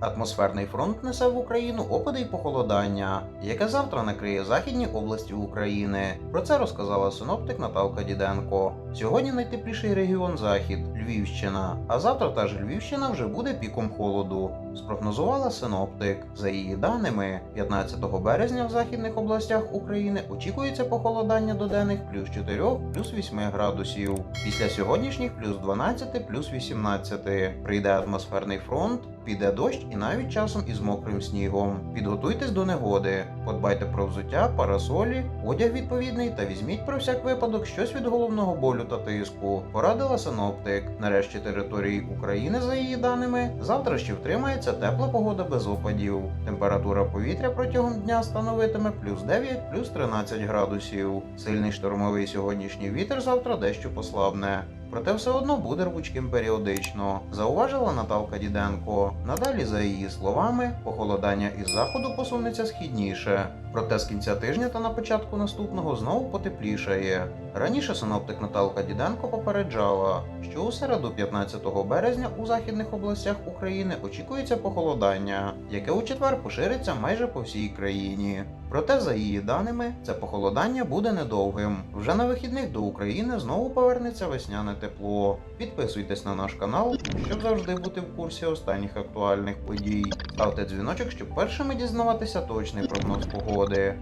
Атмосферний фронт несе в Україну опади й похолодання, яке завтра накриє західні області України. Про це розказала синоптик Наталка Діденко. Сьогодні найтепліший регіон захід Львівщина. А завтра та ж Львівщина вже буде піком холоду. Спрогнозувала синоптик. За її даними, 15 березня в західних областях України очікується похолодання до денних плюс 4, плюс 8 градусів. Після сьогоднішніх плюс 12, плюс 18. Прийде атмосферний фронт, піде дощ і навіть часом із мокрим снігом. Підготуйтесь до негоди, подбайте про взуття, парасолі, одяг відповідний та візьміть про всяк випадок щось від головного болю та тиску. Порадила синоптик. Нарешті території України, за її даними, завтра ще втримається тепла погода без опадів. Температура повітря протягом дня становитиме плюс 9, плюс 13 градусів. Сильний штормовий сьогоднішній вітер завтра дещо послабне. Проте все одно буде рвучким періодично, зауважила Наталка Діденко. Надалі, за її словами, похолодання із заходу посунеться східніше. Проте з кінця тижня та на початку наступного знову потеплішає. Раніше синоптик Наталка Діденко попереджала, що у середу 15 березня у західних областях України очікується похолодання, яке у четвер пошириться майже по всій країні. Проте, за її даними, це похолодання буде недовгим. Вже на вихідних до України знову повернеться весняне тепло. Підписуйтесь на наш канал, щоб завжди бути в курсі останніх актуальних подій. Ставте дзвіночок, щоб першими дізнаватися точний прогноз погоди.